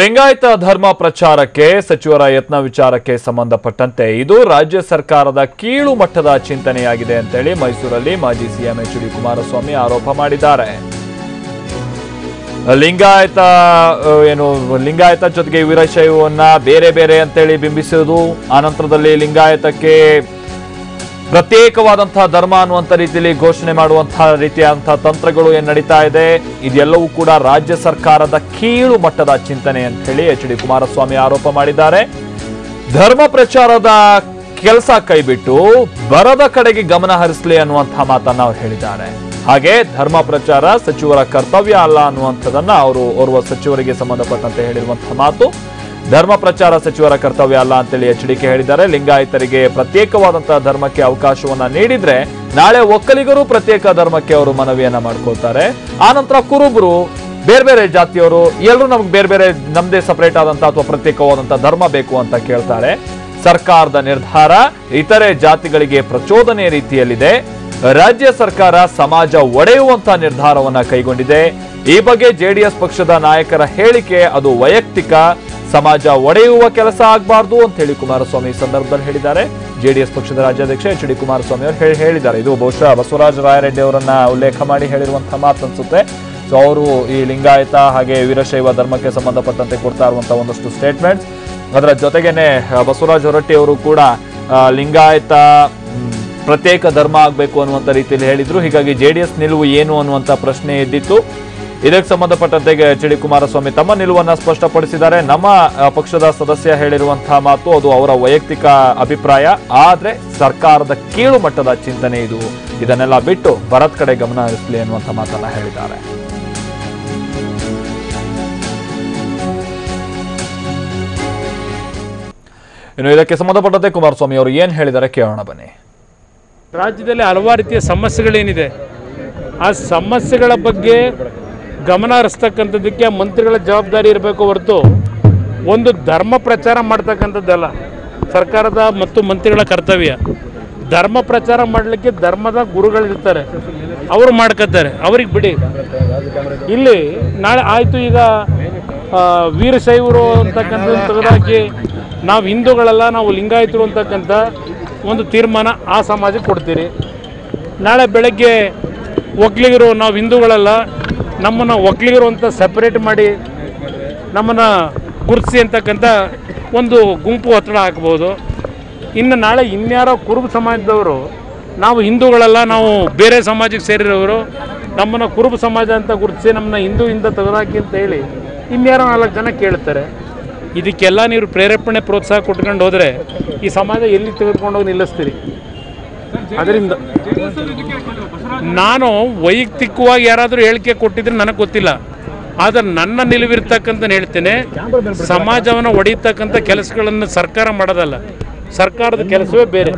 ಲಿಂಗಾಯತ ಧರ್ಮ ಪ್ರಚಾರಕ್ಕೆ ಸಚಿವರ ಯತ್ನ ವಿಚಾರಕ್ಕೆ ಸಂಬಂಧಪಟ್ಟಂತೆ ಇದು ರಾಜ್ಯ ಸರ್ಕಾರದ ಕೀಳು ಮಟ್ಟದ ಚಿಂತನೆಯಾಗಿದೆ ಅಂತೇಳಿ ಮೈಸೂರಲ್ಲಿ ಮಾಜಿ ಸಿಎಂ ಎಚ್ ಡಿ ಕುಮಾರಸ್ವಾಮಿ ಆರೋಪ ಮಾಡಿದ್ದಾರೆ. ಲಿಂಗಾಯತ ಏನು, ಲಿಂಗಾಯತ ಜೊತೆಗೆ ವೀರಶೈವವನ್ನ ಬೇರೆ ಬೇರೆ ಅಂತೇಳಿ ಬಿಂಬಿಸುವುದು ಆನಂತರದಲ್ಲಿ ಲಿಂಗಾಯತಕ್ಕೆ ಪ್ರತ್ಯೇಕವಾದಂತಹ ಧರ್ಮ ಅನ್ನುವಂಥ ರೀತಿಯಲ್ಲಿ ಘೋಷಣೆ ಮಾಡುವಂತಹ ರೀತಿಯಾದಂತಹ ತಂತ್ರಗಳು ಏನು ನಡೀತಾ ಇದೆ, ಇದೆಲ್ಲವೂ ಕೂಡ ರಾಜ್ಯ ಸರ್ಕಾರದ ಕೀಳು ಮಟ್ಟದ ಚಿಂತನೆ ಅಂತ ಹೇಳಿ ಎಚ್ ಡಿ ಕುಮಾರಸ್ವಾಮಿ ಆರೋಪ ಮಾಡಿದ್ದಾರೆ. ಧರ್ಮ ಪ್ರಚಾರದ ಕೆಲಸ ಕೈಬಿಟ್ಟು ಬರದ ಕಡೆಗೆ ಗಮನ ಹರಿಸಲಿ ಅನ್ನುವಂತಹ ಮಾತನ್ನ ಅವ್ರು ಹೇಳಿದ್ದಾರೆ. ಹಾಗೆ ಧರ್ಮ ಪ್ರಚಾರ ಸಚಿವರ ಕರ್ತವ್ಯ ಅಲ್ಲ ಅನ್ನುವಂಥದ್ದನ್ನ ಅವರು ಓರ್ವ ಸಚಿವರಿಗೆ ಸಂಬಂಧಪಟ್ಟಂತೆ ಹೇಳಿರುವಂತಹ ಮಾತು. ಧರ್ಮ ಪ್ರಚಾರ ಸಚಿವರ ಕರ್ತವ್ಯ ಅಲ್ಲ ಅಂತೇಳಿ ಎಚ್ಚರಿಕೆ ಹೇಳಿದ್ದಾರೆ. ಲಿಂಗಾಯತರಿಗೆ ಪ್ರತ್ಯೇಕವಾದಂತಹ ಧರ್ಮಕ್ಕೆ ಅವಕಾಶವನ್ನ ನೀಡಿದ್ರೆ ನಾಳೆ ಒಕ್ಕಲಿಗರು ಪ್ರತ್ಯೇಕ ಧರ್ಮಕ್ಕೆ ಅವರು ಮನವಿಯನ್ನ ಮಾಡ್ಕೊಳ್ತಾರೆ. ಆನಂತರ ಕುರುಬರು, ಬೇರೆ ಬೇರೆ ಜಾತಿಯವರು ಎಲ್ಲರೂ ನಮ್ಗೆ ಬೇರೆ ಬೇರೆ ನಮ್ದೇ ಸಪರೇಟ್ ಆದಂತಹ ಅಥವಾ ಪ್ರತ್ಯೇಕವಾದಂತಹ ಧರ್ಮ ಬೇಕು ಅಂತ ಕೇಳ್ತಾರೆ. ಸರ್ಕಾರದ ನಿರ್ಧಾರ ಇತರೆ ಜಾತಿಗಳಿಗೆ ಪ್ರಚೋದನೆ ರೀತಿಯಲ್ಲಿದೆ. ರಾಜ್ಯ ಸರ್ಕಾರ ಸಮಾಜ ಒಡೆಯುವಂತಹ ನಿರ್ಧಾರವನ್ನ ಕೈಗೊಂಡಿದೆ. ಈ ಬಗ್ಗೆ ಜೆಡಿಎಸ್ ಪಕ್ಷದ ನಾಯಕರ ಹೇಳಿಕೆ ಅದು ವೈಯಕ್ತಿಕ. ಸಮಾಜ ಒಡೆಯುವ ಕೆಲಸ ಆಗಬಾರ್ದು ಅಂತ ಹೇಳಿ ಕುಮಾರಸ್ವಾಮಿ ಈ ಸಂದರ್ಭದಲ್ಲಿ ಹೇಳಿದ್ದಾರೆ. ಜೆಡಿಎಸ್ ಪಕ್ಷದ ರಾಜ್ಯಾಧ್ಯಕ್ಷ ಎಚ್ ಡಿ ಕುಮಾರಸ್ವಾಮಿ ಅವರು ಹೇಳಿ ಹೇಳಿದ್ದಾರೆ. ಇದು ಬಹುಶಃ ಬಸವರಾಜ ರಾಯರೆಡ್ಡಿ ಅವರನ್ನ ಉಲ್ಲೇಖ ಮಾಡಿ ಹೇಳಿರುವಂತಹ ಮಾತು ಅನ್ಸುತ್ತೆ ಸೊ ಅವರು ಈ ಲಿಂಗಾಯತ ಹಾಗೆ ವೀರಶೈವ ಧರ್ಮಕ್ಕೆ ಸಂಬಂಧಪಟ್ಟಂತೆ ಕೊಡ್ತಾ ಇರುವಂತಹ ಒಂದಷ್ಟು ಸ್ಟೇಟ್ಮೆಂಟ್ಸ್ ಅದರ ಜೊತೆಗೇನೆ, ಬಸವರಾಜ ಹೊರಟ್ಟಿ ಅವರು ಕೂಡ ಲಿಂಗಾಯತ ಪ್ರತ್ಯೇಕ ಧರ್ಮ ಆಗಬೇಕು ಅನ್ನುವಂಥ ರೀತಿಯಲ್ಲಿ ಹೇಳಿದರು. ಹೀಗಾಗಿ ಜೆಡಿಎಸ್ ನಿಲುವು ಏನು ಅನ್ನುವಂಥ ಪ್ರಶ್ನೆ ಎದ್ದಿತ್ತು. ಇದಕ್ಕೆ ಸಂಬಂಧಪಟ್ಟಂತೆ ಎಚ್ ಡಿ ಕುಮಾರಸ್ವಾಮಿ ತಮ್ಮ ನಿಲುವನ್ನು ಸ್ಪಷ್ಟಪಡಿಸಿದ್ದಾರೆ. ನಮ್ಮ ಪಕ್ಷದ ಸದಸ್ಯ ಹೇಳಿರುವಂತಹ ಮಾತು ಅದು ಅವರ ವೈಯಕ್ತಿಕ ಅಭಿಪ್ರಾಯ. ಆದ್ರೆ ಸರ್ಕಾರದ ಕೀಳು ಮಟ್ಟದ ಚಿಂತನೆ ಇದು. ಇದನ್ನೆಲ್ಲ ಬಿಟ್ಟು ಭರತ್ ಕಡೆ ಗಮನ ಹರಿಸಲಿ ಅನ್ನುವಂಥ ಮಾತನ್ನ ಹೇಳಿದ್ದಾರೆ. ಇನ್ನು ಇದಕ್ಕೆ ಸಂಬಂಧಪಟ್ಟಂತೆ ಕುಮಾರಸ್ವಾಮಿ ಅವರು ಏನ್ ಹೇಳಿದ್ದಾರೆ ಕೇಳೋಣ ಬನ್ನಿ. ರಾಜ್ಯದಲ್ಲಿ ಹಲವಾರು ರೀತಿಯ ಸಮಸ್ಯೆಗಳೇನಿದೆ. ಆ ಸಮಸ್ಯೆಗಳ ಬಗ್ಗೆ ಗಮನ ಹರಿಸ್ತಕ್ಕಂಥದ್ದಕ್ಕೆ ಮಂತ್ರಿಗಳ ಜವಾಬ್ದಾರಿ ಇರಬೇಕು ಹೊರತು ಒಂದು ಧರ್ಮ ಪ್ರಚಾರ ಮಾಡ್ತಕ್ಕಂಥದ್ದಲ್ಲ. ಸರ್ಕಾರದ ಮತ್ತು ಮಂತ್ರಿಗಳ ಕರ್ತವ್ಯ. ಧರ್ಮ ಪ್ರಚಾರ ಮಾಡಲಿಕ್ಕೆ ಧರ್ಮದ ಗುರುಗಳಿರ್ತಾರೆ. ಅವರು ಮಾಡ್ಕೋತಾರೆ ಅವ್ರಿಗೆ ಬಿಡಿ. ಇಲ್ಲಿ ನಾಳೆ ಆಯಿತು ಈಗ ವೀರಶೈವರು ಅಂತಕ್ಕಂಥದ್ದು ತೆಗೆದಾಕಿ, ನಾವು ಹಿಂದೂಗಳೆಲ್ಲ, ನಾವು ಲಿಂಗಾಯಿತರು ಅಂತಕ್ಕಂಥ ಒಂದು ತೀರ್ಮಾನ ಆ ಸಮಾಜಕ್ಕೆ ಕೊಡ್ತೀರಿ. ನಾಳೆ ಬೆಳಗ್ಗೆ ಒಕ್ಕಲಿಗರು ನಾವು ಹಿಂದೂಗಳಲ್ಲ ನಮ್ಮನ್ನು ಒಕ್ಕಲಿಗರು ಅಂತ ಸಪ್ರೇಟ್ ಮಾಡಿ ನಮ್ಮನ್ನು ಗುರುತಿಸಿ ಅಂತಕ್ಕಂಥ ಒಂದು ಗುಂಪು ಒತ್ತಡ ಹಾಕ್ಬೋದು. ಇನ್ನು ನಾಳೆ ಇನ್ಯಾರೋ ಕುರುಬ ಸಮಾಜದವರು ನಾವು ಹಿಂದೂಗಳೆಲ್ಲ ನಾವು ಬೇರೆ ಸಮಾಜಕ್ಕೆ ಸೇರಿರೋರು ನಮ್ಮನ್ನು ಕುರುಬ ಸಮಾಜ ಅಂತ ಗುರುತಿಸಿ ನಮ್ಮನ್ನ ಹಿಂದೂಯಿಂದ ತೆಗೆದಾಕಿ ಅಂತ ಹೇಳಿ ಇನ್ಯಾರೋ ನಾಲ್ಕು ಜನ ಕೇಳ್ತಾರೆ. ಇದಕ್ಕೆಲ್ಲ ನೀವು ಪ್ರೇರೇಪಣೆ ಪ್ರೋತ್ಸಾಹ ಕೊಟ್ಕೊಂಡು ಹೋದರೆ ಈ ಸಮಾಜ ಎಲ್ಲಿ ತೆಗೆದುಕೊಂಡೋಗಿ ನಿಲ್ಲಿಸ್ತೀರಿ? ಅದರಿಂದ ನಾನು ವೈಯಕ್ತಿಕವಾಗಿ ಯಾರಾದರೂ ಹೇಳಿಕೆ ಕೊಟ್ಟಿದ್ರೆ ನನಗೆ ಗೊತ್ತಿಲ್ಲ. ಆದರೆ ನನ್ನ ನಿಲುವಿರ್ತಕ್ಕಂಥ ಹೇಳ್ತೇನೆ, ಸಮಾಜವನ್ನು ಒಡೆಯತಕ್ಕಂಥ ಕೆಲಸಗಳನ್ನು ಸರ್ಕಾರ ಮಾಡೋದಲ್ಲ. ಸರ್ಕಾರದ ಕೆಲಸವೇ ಬೇರೆ.